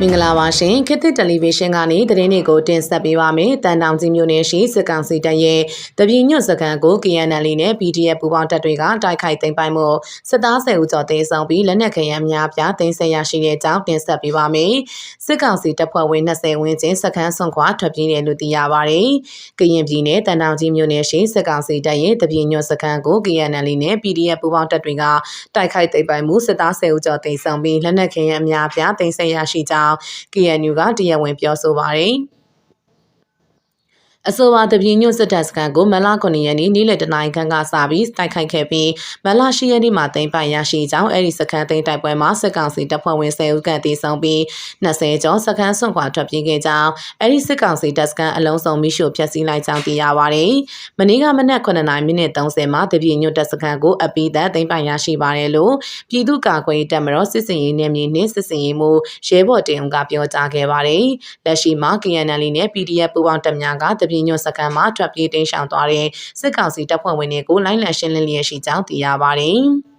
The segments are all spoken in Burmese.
မင်္ဂလာပါရှင်ခေတ်သစ်တယ်လီဗီရှင်းကနေသတင်းတွေကိုတင်ဆက်ပေးပါမယ်တန်တောင်ကြီးမြို့နယ်ရှိစစ်ကောင်စီတပ်ရဲ့တပြည်ညွတ်စကန်ကို KNL နဲ့ PDF ပူးပေါင်းတပ်တွေကတိုက်ခိုက်သိမ်းပိုက်မှုစစ်သားဆယ်ဦးကျော်တင်ဆောင်ပြီးလက်နက်ခဲယမ်းများပြားသိမ်းဆည်းရရှိတဲ့အကြောင်းတင်ဆက်ပေးပါမယ်စစ်ကောင်စီတပ်ဖွဲ့ဝင်20ဝန်းကျင်စခန်းဆွန်ခွာထွက်ပြေးတယ်လို့သိရပါတယ်ကရင်ပြည်နယ်တန်တောင်ကြီးမြို့နယ်ရှိစစ်ကောင်စီတပ်ရဲ့တပြည်ညွတ်စကန်ကို KNL နဲ့ PDF ပူးပေါင်းတပ်တွေကတိုက်ခိုက်သိမ်းပိုက်မှုစစ်သားဆယ်ဦးကျော်တင်ဆောင်ပြီးလက်နက်ခဲယမ်းများပြားသိမ်းဆည်းရရှိကြောင်း KNU ကတရားဝင်ပြောဆိုပါတယ်။ အဆိုပါတပြည်ညွတ်စစ်တပ်စခန်းကိုမလ9ရက်နေ့နေ့လယ်တနာရီခန့်ကစပြီးတိုက်ခိုက်ခဲ့ပြီးမလ10ရက်နေ့မှာတင်ပိုင်ရရှိကြောင်းအဲ့ဒီစခန်းသိမ်းတိုက်ပွဲမှာစစ်ကောင်စီတပ်ဖွဲ့ဝင်10ဦးခန့်တည်ဆောင်ပြီး20ကျော်စခန်းဆွန့်ခွာထွက်ပြေးခဲ့ကြောင်းအဲ့ဒီစစ်ကောင်စီတပ်စခန်းအလုံးစုံမိရှုဖျက်ဆီးလိုက်ကြောင်းသိရပါတယ်။မနေ့ကမနက်9:30မိနစ်30မှာတပြည်ညွတ်တပ်စခန်းကိုအပိသက်သိမ်းပိုင်ရရှိပါတယ်လို့ပြည်သူ့ကာကွယ်ရေးတပ်မတော်စစ်စင်ရေးနယ်မြေနှင့်စစ်စင်ရေးမှရဲဘော်တင်ဦးကပြောကြားခဲ့ပါတယ်။လက်ရှိမှာ KNL နဲ့ PDF ပူးပေါင်းတပ်များကတပြည်ညွတ်စခန်းမှာထွက်ပြေးတိမ်းရှောင်သွားတဲ့စစ်ကောင်စီတပ်ဖွဲ့ဝင်တွေကိုလိုင်းလံရှင်းလင်းလျက်ရှိကြောင်းသိရပါတယ်။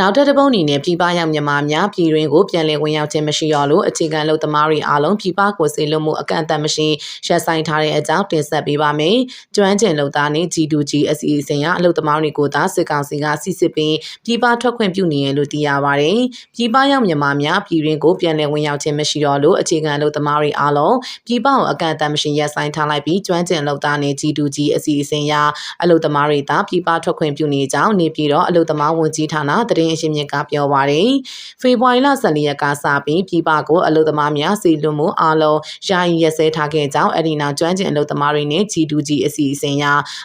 နောက်ထပ်တစ်ပုံအနေနဲ့ပြည်ပရောက်မြန်မာများပြည်တွင်းကိုပြန်လည်ဝင်ရောက်ခြင်းမရှိရလို့အခြေခံလုံသမားတွေအားလုံးပြည်ပကိုစေလွတ်မှုအကန့်အသတ်မရှိရပ်ဆိုင်ထားတဲ့အကြောင်းတင်ဆက်ပေးပါမယ်။ကျွမ်းကျင်လုံသားနဲ့ G2G အစီအစဉ်ကအလုံသမားတွေကိုသာစစ်ကောင်စီကစစ်စစ်ပြီးပြည်ပထွက်ခွင့်ပြုနေရလို့သိရပါတယ်။ပြည်ပရောက်မြန်မာများပြည်တွင်းကိုပြန်လည်ဝင်ရောက်ခြင်းမရှိတော့လို့အခြေခံလုံသမားတွေအားလုံးပြည်ပကိုအကန့်အသတ်မရှိရပ်ဆိုင်ထားလိုက်ပြီးကျွမ်းကျင်လုံသားနဲ့ G2G အစီအစဉ်ရအလုံသမားတွေသာပြည်ပထွက်ခွင့်ပြုနေကြောင်းနေပြည်တော်အလုံသမားဝန်ကြီးဌာနတရင်အရှင်မြင့်ကပြောပါတယ်။ဖေဖော်ဝါရီလ14ရက်ကစပြီးပြည်ပကိုအလုသမားများစီလွန်မှုအလုံးယာယီရက်စဲထားခဲ့ကြောင်းအဲ့ဒီနောက်ကျွမ်းကျင်အလုသမားတွေနဲ့ G2G အစီအစဉ်အရ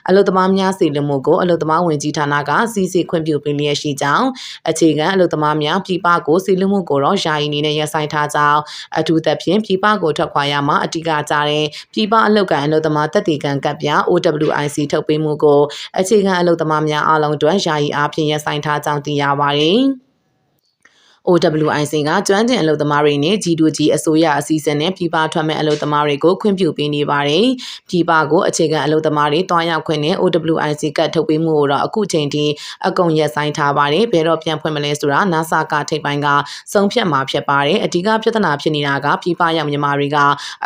အလုသမားများစီလွန်မှုကိုအလုသမားဝင်ကြီးဌာနကစီစီခွင့်ပြုပေးလျက်ရှိကြောင်းအခြေခံအလုသမားများပြည်ပကိုစီလွန်မှုကိုတော့ယာယီနေနဲ့ရက်ဆိုင်ထားကြောင်းအထူးသဖြင့်ပြည်ပကိုထွက်ခွာရမှာအတိကကြတဲ့ပြည်ပအလုကန်အလုသမားတက်တီကန်ကပ်ပြ OWIC ထုတ်ပေးမှုကိုအခြေခံအလုသမားများအားလုံးအတွက်ယာယီအားဖြင့်ရက်ဆိုင်ထားကြောင်းသိရပါတယ်။ OWIC ကကျွမ်းကျင်အလုပ်သမားတွေနဲ့ G2G အစိုးရအစည်းအဝေးနဲ့ပြည်ပထွက်မဲ့အလုပ်သမားတွေကိုခွင့်ပြုပေးနေပါတယ်။ပြည်ပကိုအခြေခံအလုပ်သမားတွေတွားရောက်ခွင့်နဲ့ OWIC ကတ်ထုတ်ပေးမှုကိုတော့အခုချိန်ထိအကုန်ရက်ဆိုင်ထားပါတယ်။ဘယ်တော့ပြန်ဖွင့်မလဲဆိုတာ NASA ကထိပ်ပိုင်းကစုံဖြတ်မှာဖြစ်ပါတယ်။အဓိကပြဿနာဖြစ်နေတာကပြည်ပရောက်မြန်မာတွေက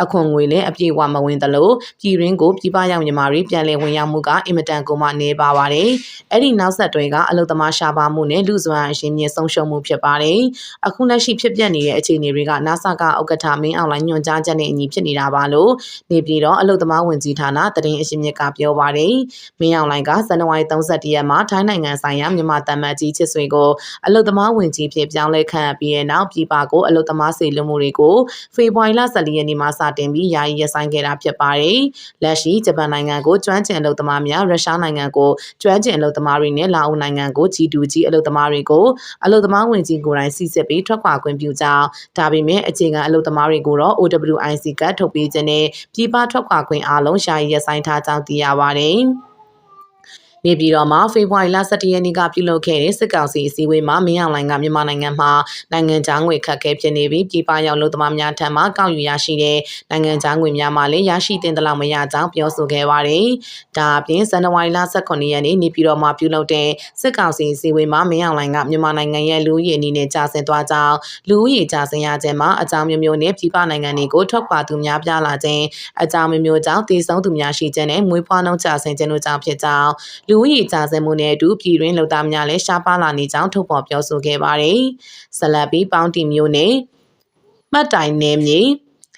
အခွန်ငွေလည်းအပြည့်အဝမဝင်သလိုပြည်ရင်းကိုပြည်ပရောက်မြန်မာတွေပြန်လည်ဝင်ရောက်မှုကအင်မတန်ကိုမှနေပါပါတယ်။အဲ့ဒီနောက်ဆက်တွဲကအလုပ်သမားရှားပါမှုနဲ့လူစွမ်းအရှင်မြင့်ဆုံးရှုံးမှုဖြစ်ပါတယ်။အခုလက်ရှိဖြစ်ပျက်နေတဲ့အခြေအနေတွေက NASA ကဥက္ကဋ္ဌမင်းအောင်လှိုင်ညွှန်ကြားချက်နဲ့အညီဖြစ်နေတာပါလို့နေပြည်တော်အလုသမားဝင်ကြီးဌာနတရင်အရှင်မြစ်ကပြောပါတယ်။မင်းအောင်လှိုင်ကဇန်နဝါရီ31ရက်မှာထိုင်းနိုင်ငံဆိုင်ရာမြန်မာတမန်ကြီးချစ်ဆွေကိုအလုသမားဝင်ကြီးဖြစ်ပြောင်းလဲခန့်ပြီးတဲ့နောက်ပြည်ပကိုအလုသမားစေလွှတ်မှုတွေကိုဖေဖော်ဝါရီလ14ရက်နေ့မှာစတင်ပြီးယာယီရပ်ဆိုင်းခဲ့တာဖြစ်ပါတယ်။လက်ရှိဂျပန်နိုင်ငံကိုကျွမ်းကျင်အလုသမားများရုရှားနိုင်ငံကိုကျွမ်းကျင်အလုသမားတွေနဲ့လာအိုနိုင်ငံကို G2G အလုသမားတွေကိုအလုသမားဝင်ကြီးကိုယ်တိုင်စီစစ်ပြီးထွက်ခွာခွင့်ပြုကြောင်းဒါပေမဲ့အခြေခံအလုပ်သမားတွေကိုတော့ OWIC ကထုတ်ပေးခြင်းနဲ့ပြည်ပထွက်ခွာခွင့်အားလုံးရှာရည်ဆိုင်ထားကြောင်းသိရပါတယ်။ နေပြည်တော်မှာဖေဖော်ဝါရီလ17ရက်နေ့ကပြုလုပ်ခဲ့တဲ့စစ်ကောင်စီအစည်းအဝေးမှာမင်းအောင်လှိုင်ကမြန်မာနိုင်ငံမှာနိုင်ငံခြားငွေခက်ခဲဖြစ်နေပြီးပြည်ပရောက်လူသမားများထံမှကောက်ယူရရှိတဲ့နိုင်ငံခြားငွေများမှလည်းရရှိတင်သလောက်မရကြောင်းပြောဆိုခဲ့ပါတယ်။ဒါအပြင်ဇန်နဝါရီလ18ရက်နေ့နေပြည်တော်မှာပြုလုပ်တဲ့စစ်ကောင်စီအစည်းအဝေးမှာမင်းအောင်လှိုင်ကမြန်မာနိုင်ငံရဲ့လူဦးရေအနေနဲ့ကြာဆင်းသွားကြောင်းလူဦးရေကြာဆင်းရခြင်းမှာအကြောင်းမျိုးမျိုးနဲ့ပြည်ပနိုင်ငံတွေကိုထွက်ခွာသူများပြားလာခြင်းအကြောင်းမျိုးမျိုးကြောင့်တည်ဆုံသူများရှိခြင်းနဲ့မွေးဖွားနှုန်းကြာဆင်းခြင်းတို့ကြောင့်ဖြစ်ကြောင်းလူဦးရေကြာဆင်းမှုနဲ့အတူပြည်တွင်းလုံသားများလည်းရှားပါလာနေကြောင်းထုတ်ဖော်ပြောဆိုခဲ့ပါတယ်။ဆလတ်ဘီပေါင်းတီမျိုးနဲ့မှတ်တိုင်နယ်မြေ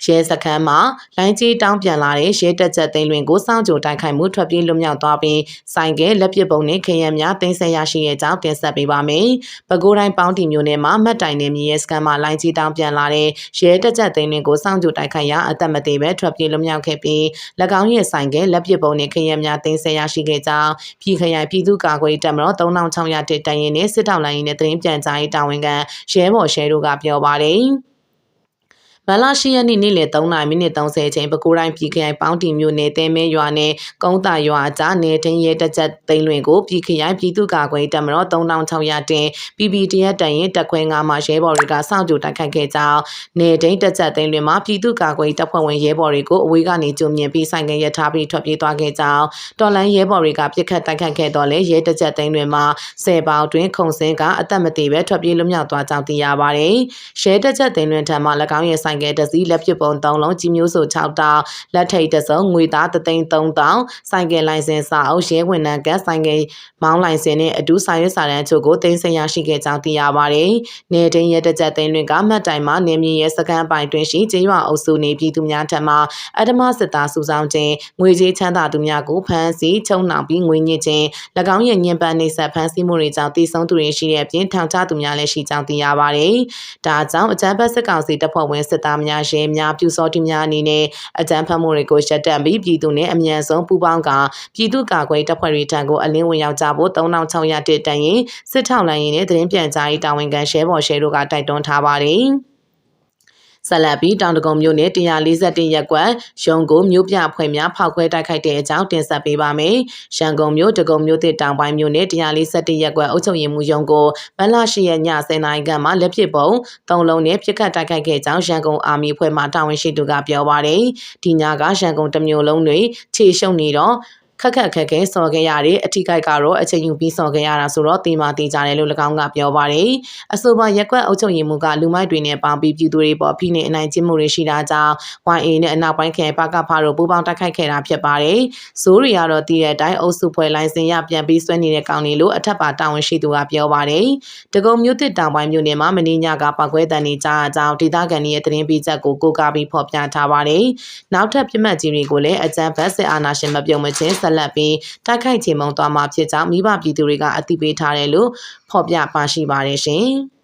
ရဲစခန်းမှာလိုင်းကြီးတောင်းပြန်လာတဲ့ရဲတပ်ချက်သိန်းလွင်ကိုစောင့်ကြိုတိုက်ခိုက်မှုထွက်ပြေးလွတ်မြောက်သွားပြီးဆိုင်ကဲလက်ပစ်ပုံနဲ့ခရံများတင်ဆက်ရရှိတဲ့ကြောင်းတင်ဆက်ပေးပါမယ်။ပဲခူးတိုင်းပေါင်းတီမျိုးနယ်မှာမှတ်တိုင်နယ်မြေရဲစခန်းမှာလိုင်းကြီးတောင်းပြန်လာတဲ့ရဲတပ်ချက်သိန်းလွင်ကိုစောင့်ကြိုတိုက်ခိုက်ရာအသက်မသေးပဲထွက်ပြေးလွတ်မြောက်ခဲ့ပြီး၎င်းရဲ့ဆိုင်ကဲလက်ပစ်ပုံနဲ့ခရံများတင်ဆက်ရရှိခဲ့ကြောင်းပြည်ခရိုင်ပြည်သူ့ကာကွယ်တပ်မတော်3600တက်တိုင်ရင်နဲ့စစ်တောက်လိုင်းရင်နဲ့သတင်းပြန်ကြားရေးတာဝန်ခံရဲဘော်ရှဲတို့ကပြောပါတယ်။ မဗန်လာရှိရက်နေ့နေ့လယ်3နာရီမိနစ်30အချိန်ပဲခူးတိုင်းပြည်ခရိုင်ပေါင်းတီမြို့နယ်တဲမဲရွာနယ်ကုန်းတာရွာကြားနေတင်းရဲတက်ချက်သိန်းလွင်ကိုပြည်ခရိုင်ပြည်သူ့ကာကွယ်တပ်မတော်3600တင် PPTF တရင်တက်ခွဲ9မှာရဲဘော်တွေကစောင့်ကြိုတိုက်ခိုက်ခဲ့ကြောင်းနေတင်းတက်ချက်သိန်းလွင်မှာပြည်သူ့ကာကွယ်တပ်ဖွဲ့ဝင်ရဲဘော်တွေကိုအဝေးကနေကြုံမြင်ပြီးဆိုင်ကရထားပြီးထွက်ပြေးသွားခဲ့ကြောင်းတော်လန်ရဲဘော်တွေကပြစ်ခတ်တိုက်ခိုက်ခဲ့တော့လဲရဲတက်ချက်သိန်းလွင်မှာ10ပေါင်တွင်ခုံစင်းကအသက်မသေးပဲထွက်ပြေးလွတ်မြောက်သွားကြောင်းသိရပါတယ်ရဲတက်ချက်သိန်းလွင်ထံမှ၎င်းရဲ့ဆိုင်ကတစည်းလက်ပစ်ပုံ3လုံးကြီးမျိုးစု6တောင်လက်ထိတ်တစုံငွေသား3သိန်း3တောင်ဆိုင်ကလိုင်စင်စာအုပ်ရဲဝန်ထမ်းကဆိုင်ကမောင်းလိုင်စင်နဲ့အတူဆိုင်ရွက်စာတမ်းချို့ကိုတင်ဆက်ရရှိခဲ့ကြောင်းသိရပါတယ်။နေတင်းရဲတကြက်သိန်းတွင်ကမှတ်တိုင်မှာနေမြင့်ရဲစကန်ပိုင်တွင်ရှိကျေးရွာအုပ်စုနေပြည်သူများထံမှအဓမ္မစစ်သားစုဆောင်ခြင်းငွေကြေးချမ်းသာသူများကိုဖမ်းဆီးချုံနှောင်ပြီးငွေညစ်ခြင်း၎င်းရဲ့ညင်ပန်းနေဆက်ဖမ်းဆီးမှုတွေကြောင့်တည်ဆုံသူတွေရှိတဲ့အပြင်ထောင်ချသူများလည်းရှိကြောင်းသိရပါတယ်။ဒါကြောင့်အကြမ်းဖက်စစ်ကောင်စီတပ်ဖွဲ့ဝင်စစ်သားများရဲများပြူစောတိများအနေနဲ့အကြမ်းဖက်မှုတွေကိုရှက်တန့်ပြီးပြည်သူနဲ့အမြန်ဆုံးပူးပေါင်းကပြည်သူ့ကာကွယ်တပ်ဖွဲ့တွေထံကိုအလင်းဝင်ရောက်ကြဖို့3600တက်တန်ရင်စစ်ထောက်လိုင်းရင်နဲ့သတင်းပြန်ကြားရေးတာဝန်ခံရှဲဘော်ရှဲတို့ကတိုက်တွန်းထားပါတယ်။ ဆက်လက်ပြီးတောင်တကုံမြို့နယ်141ရပ်ကွက်ရုံကိုမြို့ပြအဖွဲ့များဖောက်ခွဲတိုက်ခိုက်တဲ့အကြောင်းတင်ဆက်ပေးပါမယ်။ရန်ကုန်မြို့တကုံမြို့တစ်တောင်ပိုင်းမြို့နယ်141ရပ်ကွက်အုပ်ချုပ်ရေးမှူးရုံကိုဗန်လာရှိရဲ့ည10နာရီခန့်မှာလက်ပစ်ပုံ၃လုံးနဲ့ပြစ်ခတ်တိုက်ခိုက်ခဲ့ကြောင်းရန်ကုန်အာမီအဖွဲ့မှတာဝန်ရှိသူကပြောပါတယ်။ဒီညကရန်ကုန်တမျိုးလုံးတွေခြေရှုံနေတော့ ခက်ခက်ခက်ခဲစော်ခဲ့ရတယ်အထီးကိုက်ကတော့အချိန်ယူပြီးစော်ခဲ့ရတာဆိုတော့တေမာတေးကြတယ်လို့၎င်းကပြောပါတယ်အဆိုပါရက်ကွက်အုပ်ချုပ်ရေးမှူးကလူမိုက်တွေနဲ့ပေါင်းပြီးပြည်သူတွေပေါ်ဖိနေအနိုင်ကျင့်မှုတွေရှိတာကြောင့် YA နဲ့အနောက်ပိုင်းခရိုင်ပါကဖားတို့ပူးပေါင်းတိုက်ခိုက်ခဲ့တာဖြစ်ပါတယ်ဇိုးရီကတော့တည်တဲ့အတိုင်းအုပ်စုဖွဲ့လိုင်းစင်ရပြန်ပြီးဆွဲနေတဲ့ကောင်တွေလို့အထက်ပါတာဝန်ရှိသူကပြောပါတယ်တကုံမြို့တစ်တောင်ပိုင်းမြို့နယ်မှာမင်းညကပောက်ကွဲတန်နေကြအကြောင်းဒေသခံတွေရဲ့သတင်းပေးချက်ကိုကိုးကားပြီးဖော်ပြထားပါတယ်နောက်ထပ်ပြစ်မှတ်ကြီးတွေကိုလည်းအကြမ်းဖက်စစ်အာဏာရှင်မပြုံမချင်းဆက်လက်ပြီးတိုက်ခိုက်ချေမှုန်းသွားမှာဖြစ်ကြောင်းမိဘပြည်သူတွေကအသိပေးထားတယ်လို့ဖော်ပြပါရှိပါတယ်ရှင်။